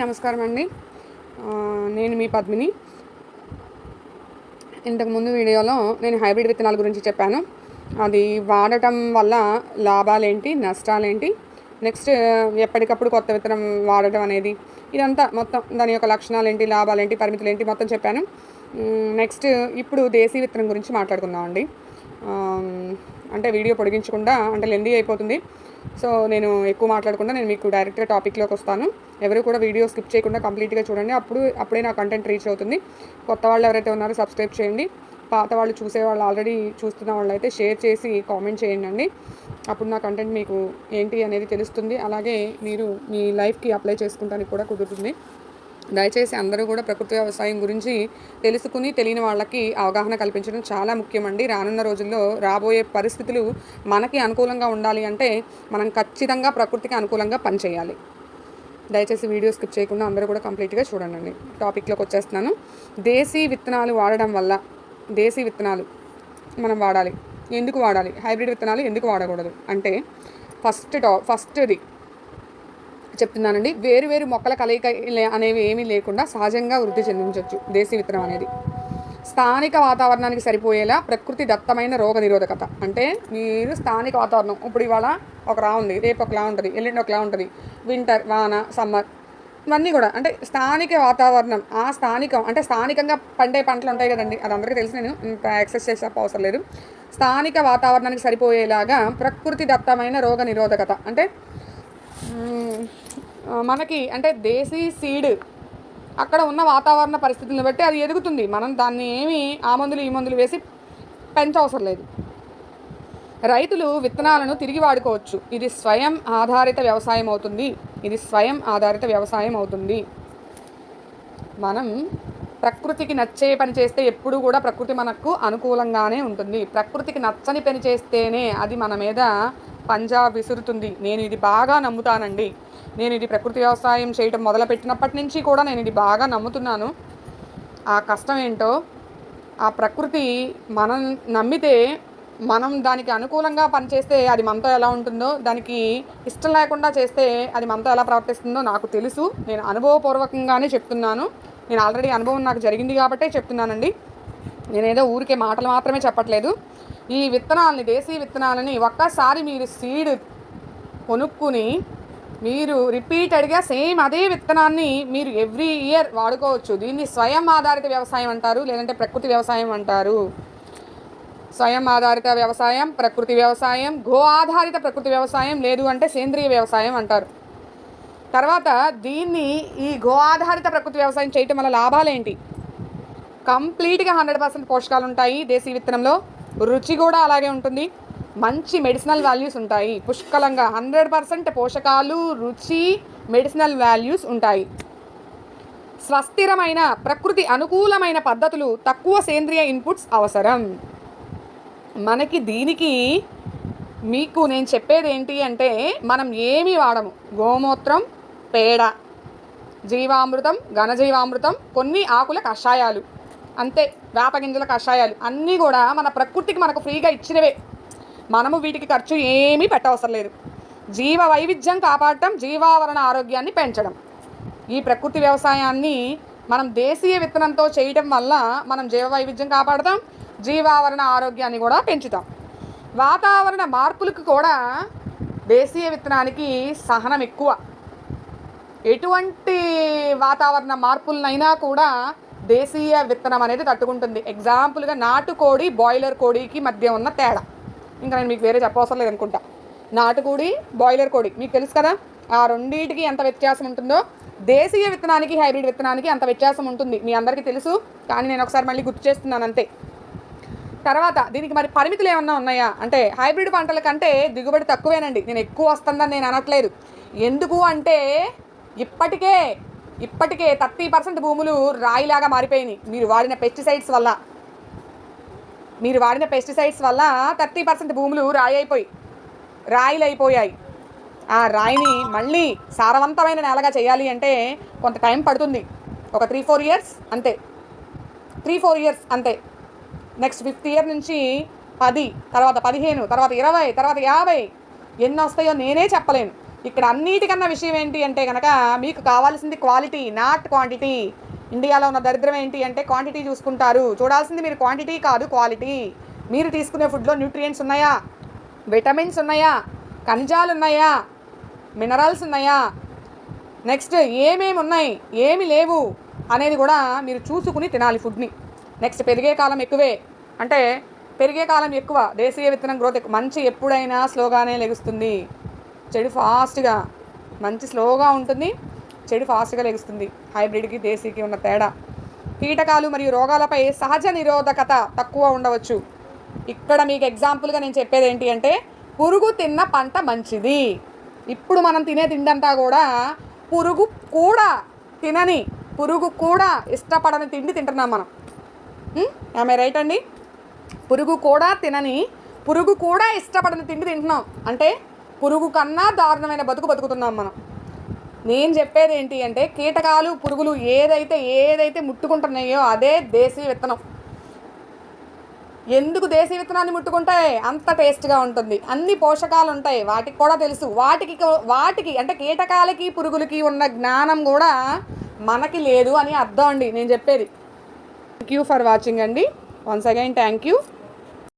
నమస్కారం అండి. నేను మీ పద్మిని. ఇంతకుముందు వీడియోలో నేను హైబ్రిడ్ విత్తనాల గురించి చెప్పాను. అది వాడటం వల్ల లాభాలేంటి నష్టాలేంటి? నెక్స్ట్ ఎప్పటికప్పుడు కొత్త విత్తనం వాడటం అనేది. ఇదంతా మొత్తం దాని యొక్క లక్షణాలు ఏంటి లాభాలు ఏంటి పరిమితులు ఏంటి మొత్తం చెప్పాను. నెక్స్ట్ ఇప్పుడు దేశీ విత్తనం గురించి మాట్లాడుకుందామండి. అంటే వీడియో పొడిగించకుండా అంటే లెందీ అయిపోతుంది. సో నేను ఎక్కువ మాట్లాడకుండా నేను మీకు డైరెక్ట్గా టాపిక్లోకి వస్తాను. ఎవరు కూడా వీడియో స్కిప్ చేయకుండా కంప్లీట్గా చూడండి. అప్పుడు అప్పుడే నా కంటెంట్ రీచ్ అవుతుంది. కొత్త వాళ్ళు ఎవరైతే ఉన్నారో సబ్స్క్రైబ్ చేయండి. పాత వాళ్ళు చూసే వాళ్ళు ఆల్రెడీ చూస్తున్న వాళ్ళు అయితే షేర్ చేసి కామెంట్ చేయండి అప్పుడు నా కంటెంట్ మీకు ఏంటి అనేది తెలుస్తుంది. అలాగే మీరు మీ లైఫ్కి అప్లై చేసుకుంటానికి కూడా కుదురుతుంది. దయచేసి అందరూ కూడా ప్రకృతి వ్యవసాయం గురించి తెలుసుకుని తెలియని వాళ్ళకి అవగాహన కల్పించడం చాలా ముఖ్యమండి. రానున్న రోజుల్లో రాబోయే పరిస్థితులు మనకి అనుకూలంగా ఉండాలి అంటే మనం ఖచ్చితంగా ప్రకృతికి అనుకూలంగా పనిచేయాలి. దయచేసి వీడియో స్కిప్ చేయకుండా అందరూ కూడా కంప్లీట్గా చూడండి. టాపిక్లోకి వచ్చేస్తున్నాను. దేశీ విత్తనాలు వాడడం వల్ల దేశీ విత్తనాలు మనం వాడాలి. ఎందుకు వాడాలి? హైబ్రిడ్ విత్తనాలు ఎందుకు వాడకూడదు? అంటే ఫస్ట్ టా ఫస్ట్ది చెప్తున్నానండి. వేరు వేరు మొక్కల కలయిక అనేవి ఏమీ లేకుండా సహజంగా వృద్ధి చెందించవచ్చు దేశీ విత్తనం అనేది. స్థానిక వాతావరణానికి సరిపోయేలా ప్రకృతి దత్తమైన రోగ నిరోధకత. అంటే మీరు స్థానిక వాతావరణం ఇప్పుడు ఇవాళ ఒకలా ఉంది రేపు ఒకలా ఉంటుంది ఎల్లుండి ఒకలా ఉంటుంది వింటర్ వాన సమ్మర్ ఇవన్నీ కూడా. అంటే స్థానిక వాతావరణం ఆ స్థానికం అంటే స్థానికంగా పండే పంటలు ఉంటాయి కదండి అది అందరికీ తెలిసి నేను ఇంత ఎక్సెస్ చేసే అవసరం లేదు. స్థానిక వాతావరణానికి సరిపోయేలాగా ప్రకృతి దత్తమైన రోగ నిరోధకత. అంటే మనకి అంటే దేశీ సీడ్ అక్కడ ఉన్న వాతావరణ పరిస్థితులను బట్టి అది ఎదుగుతుంది. మనం దాన్ని ఏమి ఆ మందులు ఈ మందులు వేసి పెంచవసరం లేదు. రైతులు విత్తనాలను తిరిగి వాడుకోవచ్చు. ఇది స్వయం ఆధారిత వ్యవసాయం అవుతుంది. ఇది స్వయం ఆధారిత వ్యవసాయం అవుతుంది. మనం ప్రకృతికి నచ్చే పని చేస్తే ఎప్పుడూ కూడా ప్రకృతి మనకు అనుకూలంగానే ఉంటుంది. ప్రకృతికి నచ్చని పని చేస్తేనే అది మన మీద పంజా విసురుతుంది. నేను ఇది బాగా నమ్ముతానండి. నేను ఇది ప్రకృతి వ్యవసాయం చేయటం మొదలుపెట్టినప్పటి నుంచి కూడా నేను ఇది బాగా నమ్ముతున్నాను. ఆ కష్టం ఏంటో ఆ ప్రకృతి మనం నమ్మితే మనం దానికి అనుకూలంగా పనిచేస్తే అది మనతో ఎలా ఉంటుందో దానికి ఇష్టం లేకుండా చేస్తే అది మనతో ఎలా ప్రవర్తిస్తుందో నాకు తెలుసు. నేను అనుభవపూర్వకంగానే చెప్తున్నాను. నేను ఆల్రెడీ అనుభవం నాకు జరిగింది కాబట్టే చెప్తున్నానండి. నేనేదో ఊరికే మాటలు మాత్రమే చెప్పట్లేదు. ఈ విత్తనాలని దేశీ విత్తనాలని ఒక్కసారి మీరు సీడ్ కొనుక్కుని మీరు రిపీటెడ్గా సేమ్ అదే విత్తనాన్ని మీరు ఎవ్రీ ఇయర్ వాడుకోవచ్చు. దీన్ని స్వయం ఆధారిత వ్యవసాయం అంటారు లేదంటే ప్రకృతి వ్యవసాయం అంటారు. స్వయం ఆధారిత వ్యవసాయం ప్రకృతి వ్యవసాయం గో ఆధారిత ప్రకృతి వ్యవసాయం లేదు అంటే సేంద్రియ వ్యవసాయం అంటారు. తర్వాత దీన్ని ఈ గో ఆధారిత ప్రకృతి వ్యవసాయం చేయటం వల్ల లాభాలేంటి? కంప్లీట్గా హండ్రెడ్ పర్సెంట్ పోషకాలు ఉంటాయి దేశీ విత్తనంలో. రుచి కూడా అలాగే ఉంటుంది. మంచి మెడిసినల్ వాల్యూస్ ఉంటాయి. పుష్కలంగా హండ్రెడ్ పర్సెంట్ పోషకాలు రుచి మెడిసినల్ వాల్యూస్ ఉంటాయి. స్వస్థిరమైన ప్రకృతి అనుకూలమైన పద్ధతులు తక్కువ సేంద్రియ ఇన్పుట్స్ అవసరం. మనకి దీనికి మీకు నేను చెప్పేది ఏంటి అంటే మనం ఏమి వాడము? గోమూత్రం పేడ జీవామృతం ఘనజీవామృతం కొన్ని ఆకుల కషాయాలు. అంతే వేప గింజల కషాయాలు. అన్నీ కూడా మన ప్రకృతికి మనకు ఫ్రీగా ఇచ్చినవే. మనము వీటికి ఖర్చు ఏమీ పెట్టవసరం లేదు. జీవ వైవిధ్యం కాపాడటం జీవావరణ ఆరోగ్యాన్ని పెంచడం. ఈ ప్రకృతి వ్యవసాయాన్ని మనం దేశీయ విత్తనంతో చేయటం వల్ల మనం జీవ వైవిధ్యం కాపాడతాం జీవావరణ ఆరోగ్యాన్ని కూడా పెంచుతాం. వాతావరణ మార్పులకు కూడా దేశీయ విత్తనానికి సహనం ఎక్కువ. ఎటువంటి వాతావరణ మార్పులనైనా కూడా దేశీయ విత్తనం అనేది తట్టుకుంటుంది. ఎగ్జాంపుల్గా నాటుకోడి బాయిలర్ కోడికి మధ్య ఉన్న తేడా. ఇంకా నేను మీకు వేరే చెప్పవసరం లేదనుకుంటా నాటుకోడి బాయిలర్ కోడి మీకు తెలుసు కదా? ఆ రెండింటికి ఎంత వ్యత్యాసం ఉంటుందో? దేశీయ విత్తనానికి హైబ్రిడ్ విత్తనానికి అంత వ్యత్యాసం ఉంటుంది. మీ అందరికీ తెలుసు కానీ నేను ఒకసారి మళ్ళీ గుర్తు చేస్తున్నాను అంతే. తర్వాత దీనికి మరి పరిమితులు ఏమన్నా ఉన్నాయా? అంటే హైబ్రిడ్ పంటల కంటే దిగుబడి తక్కువేనండి. నేను ఎక్కువ వస్తుందని నేను అనట్లేదు. ఎందుకు అంటే ఇప్పటికే ఇప్పటికే థర్టీ పర్సెంట్ భూములు రాయిలాగా మారిపోయినాయి. మీరు వాడిన పెస్టిసైడ్స్ వల్ల. మీరు వాడిన పెస్టిసైడ్స్ వల్ల థర్టీ పర్సెంట్ భూములు రాయి అయిపోయి రాయిలు అయిపోయాయి ఆ రాయిని మళ్ళీ సారవంతమైన నేలగా చేయాలి అంటే కొంత టైం పడుతుంది. ఒక త్రీ ఫోర్ ఇయర్స్ అంతే. త్రీ ఫోర్ ఇయర్స్ అంతే. నెక్స్ట్ ఫిఫ్త్ ఇయర్ నుంచి పది తర్వాత పదిహేను తర్వాత ఇరవై తర్వాత యాభై. ఎన్ని వస్తాయో నేనే చెప్పలేను. ఇక్కడ అన్నిటికన్నా విషయం ఏంటి అంటే కనుక మీకు కావాల్సింది క్వాలిటీ నాట్ క్వాంటిటీ ఇండియాలో ఉన్న దరిద్రం ఏంటి అంటే క్వాంటిటీ చూసుకుంటారు. చూడాల్సింది మీరు క్వాంటిటీ కాదు క్వాలిటీ మీరు తీసుకునే ఫుడ్లో న్యూట్రియంట్స్ ఉన్నాయా? విటమిన్స్ ఉన్నాయా? ఖనిజాలు ఉన్నాయా? మినరల్స్ ఉన్నాయా? నెక్స్ట్ ఏమేమి ఉన్నాయి? ఏమి లేవు? అనేది కూడా మీరు చూసుకుని తినాలి ఫుడ్ని నెక్స్ట్ పెరిగే కాలం ఎక్కువే. అంటే పెరిగే కాలం ఎక్కువ. దేశీయ విత్తనం గ్రోత్ ఎక్కువ. మంచి ఎప్పుడైనా స్లోగానే లెగుస్తుంది. చెడు ఫాస్ట్గా మంచి స్లోగా ఉంటుంది. చెడు ఫాస్ట్గా లెగుస్తుంది. హైబ్రిడ్కి దేశీకి ఉన్న తేడా. కీటకాలు మరియు రోగాలపై సహజ నిరోధకత తక్కువ ఉండవచ్చు. ఇక్కడ మీకు ఎగ్జాంపుల్గా నేను చెప్పేది ఏంటి అంటే పురుగు తిన్న పంట మంచిది. ఇప్పుడు మనం తినే తిండంతా కూడా పురుగు కూడా తినని పురుగు కూడా ఇష్టపడని తిండి తింటున్నాం మనం. ఆమె రైట్ అండి? పురుగు కూడా తినని పురుగు కూడా ఇష్టపడని తిండి తింటున్నాం. అంటే పురుగు కన్నా దారుణమైన బతుకు బతుకుతున్నాం మనం. నేను చెప్పేది ఏంటి అంటే కీటకాలు పురుగులు ఏదైతే ఏదైతే ముట్టుకుంటున్నాయో అదే దేశీ విత్తనం. ఎందుకు దేశీ విత్తనాన్ని ముట్టుకుంటాయి? అంత టేస్ట్గా ఉంటుంది. అన్ని పోషకాలు ఉంటాయి. వాటికి కూడా తెలుసు. వాటికి వాటికి అంటే కీటకాలకి పురుగులకి ఉన్న జ్ఞానం కూడా మనకి లేదు అని అర్థం అండి నేను చెప్పేది. థ్యాంక్ యూ ఫర్ వాచింగ్ అండి. Once again thank you